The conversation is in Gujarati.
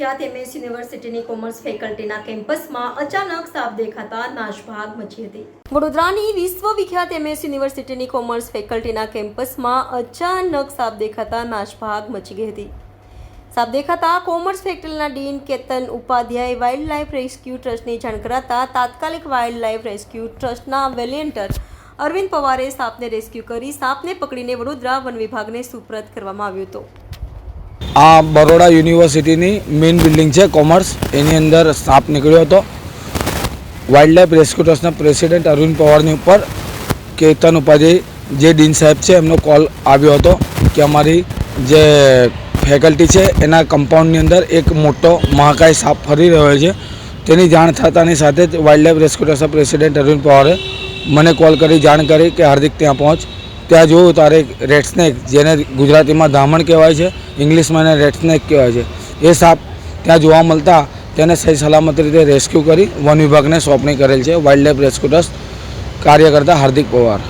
વિખ્યાત એમએસ યુનિવર્સિટીની કોમર્સ ફેકલ્ટીના કેમ્પસમાં અચાનક સાપ દેખાતા નાશભાગ મચી હતી. વડોદરાની વિશ્વવિખ્યાત એમએસ યુનિવર્સિટીની કોમર્સ ફેકલ્ટીના કેમ્પસમાં અચાનક સાપ દેખાતા નાશભાગ મચી ગઈ હતી. સાપ દેખાતા commerce ફેકલ્ટીના dean Ketan Upadhyay wild life rescue ટ્રસ્ટની જાણ કરાતા તાત્કાલિક વાઇલ્ડ લાઇફ રેસ્ક્યુ ટ્રસ્ટના વેલિયન્ટર અરવિંદ પવારે સાપને રેસ્ક્યુ કરી સાપને પકડીને વડોદરા વન વિભાગને સુપ્રત કરવામાં આવ્યો હતો. આ બરોડા યુનિવર્સિટીની મેઇન બિલ્ડિંગ છે કોમર્સ. એની અંદર સાપ નીકળ્યો હતો. વાઇલ્ડ લાઈફ રેસ્ક્યુ ટ્રસ્ટના પ્રેસિડેન્ટ અરવિંદ પવારની ઉપર કેતન ઉપાધ્યાય, જે ડીન સાહેબ છે, એમનો કોલ આવ્યો હતો કે અમારી જે ફેકલ્ટી છે, એના કમ્પાઉન્ડની અંદર એક મોટો મહાકાય સાપ ફરી રહ્યો છે. તેની જાણ થતાની સાથે જ વાઇલ્ડ લાઈફ રેસ્ક્યુ ટ્રસ્ટના પ્રેસિડેન્ટ અરવિંદ પવારે મને કોલ કરી જાણ કરી કે હાર્દિક ત્યાં પહોંચ. ત્યાં જોયું તારે રેડ સ્નેક જેને ગુજરાતીમાં ધામણ કહેવાય છે, ઇંગ્લિશમાં એને રેડ સ્નેક કહેવાય છે. એ સાપ ત્યાં જોવા મળતા તેને સહી સલામત રીતે રેસ્ક્યુ કરી વન વિભાગને સોંપણી કરેલ છે. વાઇલ્ડ લાઈફ રેસ્ક્યુ ટ્રસ્ટ કાર્યકર્તા હાર્દિક પવાર.